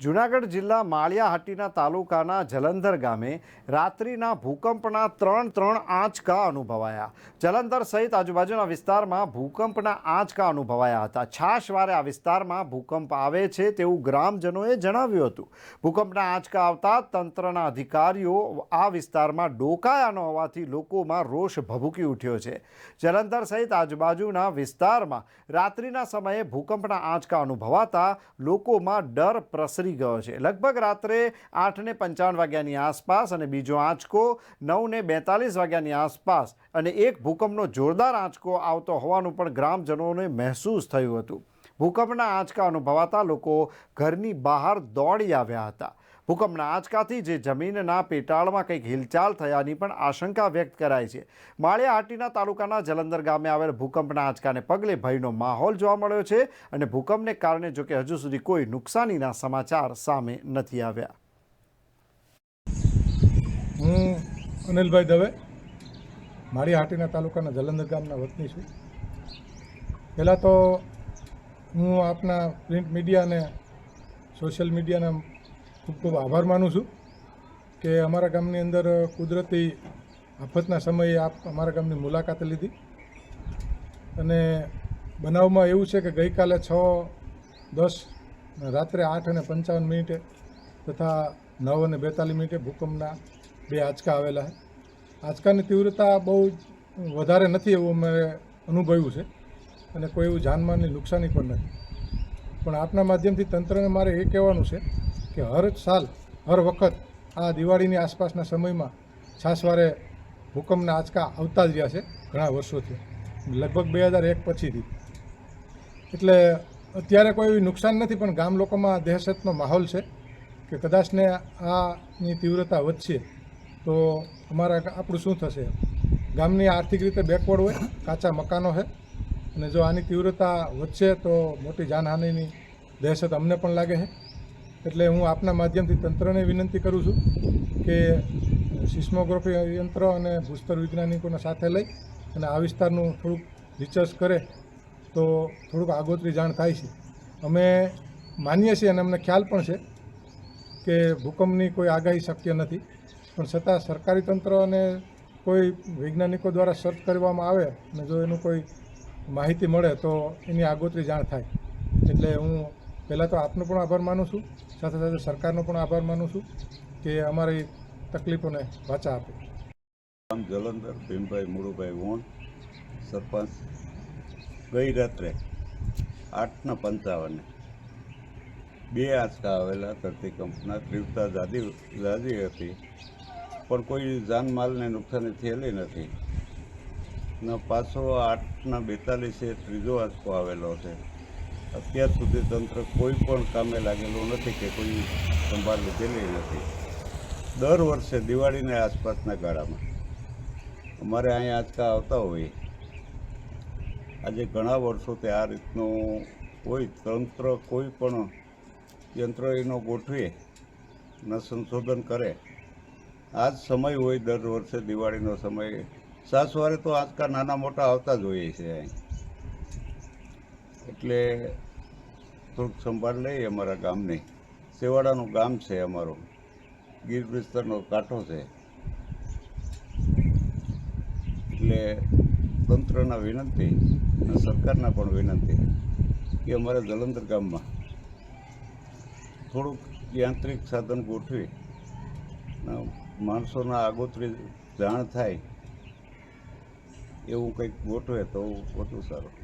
જૂનાગઢ જિલ્લા માળિયાહાટીના તાલુકાના જલંધર ગામે રાત્રિના ભૂકંપના ત્રણ ત્રણ આંચકા અનુભવાયા. જલંધર સહિત આજુબાજુના વિસ્તારમાં ભૂકંપના આંચકા અનુભવાયા હતા. છાશવારે આ વિસ્તારમાં ભૂકંપ આવે છે તેવું ગ્રામજનોએ જણાવ્યું હતું. ભૂકંપના આંચકા આવતા તંત્રના અધિકારીઓ આ વિસ્તારમાં ડોકાયા ન હોવાથી લોકોમાં રોષ ભભૂકી ઉઠ્યો છે. જલંધર સહિત આજુબાજુના વિસ્તારમાં રાત્રિના સમયે ભૂકંપના આંચકા અનુભવાતા લોકોમાં ડર પ્રસરી ગયો છે. લગભગ રાત્રે આઠને પંચાવન વાગ્યાની આસપાસ અને બીજો આંચકો નવને બેતાલીસ વાગ્યાની આસપાસ અને એક ભૂકંપનો જોરદાર આંચકો આવતો હોવાનું પણ ગ્રામજનોને મહેસૂસ થયું હતું. ભૂકંપના આંચકા અનુભવાતા લોકો ઘરની બહાર દોડી આવ્યા હતા. ભૂકંપના આંચકાથી જે જમીનના પેટાળમાં કંઈક હિલચાલ થયાની પણ આશંકા વ્યક્ત કરાઈ છે. માળિયાહાટીના તાલુકાના જલંધર ગામે આવેલ ભૂકંપના આંચકાને પગલે ભયનો માહોલ જોવા મળ્યો છે અને ભૂકંપને કારણે જોકે હજુ સુધી કોઈ નુકસાનીના સમાચાર સામે નથી આવ્યા. હું અનિલભાઈ દવે મારી હાટીના તાલુકાના જલંધર ગામના વતની છું. પહેલાં તો હું આપના પ્રિન્ટ મીડિયા અને સોશિયલ મીડિયાના ખૂબ ખૂબ આભાર માનું છું કે અમારા ગામની અંદર કુદરતી આફતના સમયે આપ અમારા ગામની મુલાકાત લીધી. અને બનાવમાં એવું છે કે ગઈકાલે છ, દસ, રાત્રે આઠ અને પંચાવન મિનિટે તથા નવ અને બેતાલીસ મિનિટે ભૂકંપના બે આંચકા આવેલા છે. આંચકાની તીવ્રતા બહુ વધારે નથી એવું અમે અનુભવ્યું છે અને કોઈ એવું જાનમાનની નુકસાની પણ નથી. પણ આપના માધ્યમથી તંત્રને મારે એ કહેવાનું છે કે હર સાલ, હર વખત આ દિવાળીની આસપાસના સમયમાં છાસવારે ભૂકંપના આંચકા આવતા જ રહ્યા છે ઘણા વર્ષોથી. લગભગ બે હજાર એક પછીથી. એટલે અત્યારે કોઈ નુકસાન નથી, પણ ગામ લોકોમાં દહેશતનો માહોલ છે કે કદાચને આની તીવ્રતા વધશે તો અમારા આપણું શું થશે? ગામની આર્થિક રીતે બેકવર્ડ હોય, કાચા મકાનો છે અને જો આની તીવ્રતા વધશે તો મોટી જાનહાનિની દહેશત અમને પણ લાગે છે. એટલે હું આપના માધ્યમથી તંત્રને વિનંતી કરું છું કે સિસ્મોગ્રાફી યંત્ર અને ભૂસ્તર વૈજ્ઞાનિકોને સાથે લઈ અને આ વિસ્તારનું થોડુંક રિસર્ચ કરે તો થોડુંક આગોતરી જાણ થાય છે. અમે માનીએ છીએ અને અમને ખ્યાલ પણ છે કે ભૂકંપની કોઈ આગાહી શક્ય નથી. પણ છતાં સરકારી તંત્ર અને કોઈ વૈજ્ઞાનિકો દ્વારા સર્ચ કરવામાં આવે અને જો એનું કોઈ માહિતી મળે તો એની આગોતરી જાણ થાય. એટલે હું પહેલાં તો આપનો પણ આભાર માનું છું. સાથે સાથે સરકારનો પણ આભાર માનું છું કે અમારી તકલીફોને વાચા આપે. આમ જલંધર, ભીમભાઈ મુળુભાઈ વોણ, સરપંચ, ગઈ રાત્રે આઠના પંચાવને બે આંચકા આવેલા ધરતીકંપના તીવ્રતા જાદી જાદી હતી, પણ કોઈ જાનમાલને નુકસાની થયેલી નથી. ને પાછો આઠના બેતાલીસે ત્રીજો આંચકો આવેલો છે. અત્યાર સુધી તંત્ર કોઈ પણ કામે લાગેલું નથી કે કોઈ સંભાળ લીધેલી નથી. દર વર્ષે દિવાળીને આસપાસના ગાળામાં. અમારે અહીંયા આંચકા આવતા હોય. આજે ઘણા વર્ષોથી આ રીતનું કોઈ તંત્ર કોઈ પણ યંત્ર એનો ગોઠવે ન સંશોધન કરે. આ જ સમય હોય દર વર્ષે દિવાળીનો સમય. સાસવારે તો આંચકા નાના મોટા આવતા જ હોઈએ છે અહીં. એટલે થોડુંક સંભાળ લઈએ અમારા ગામની. સેવાડાનું ગામ છે અમારું. ગીર વિસ્તારનો કાંઠો છે. એટલે તંત્રના વિનંતી અને સરકારના પણ વિનંતી કે અમારા જલંધર ગામમાં થોડુંક યાંત્રિક સાધન ગોઠવી માણસોના આગોતરી જાણ થાય એવું કંઈક ગોઠવે તો વધુ સારું.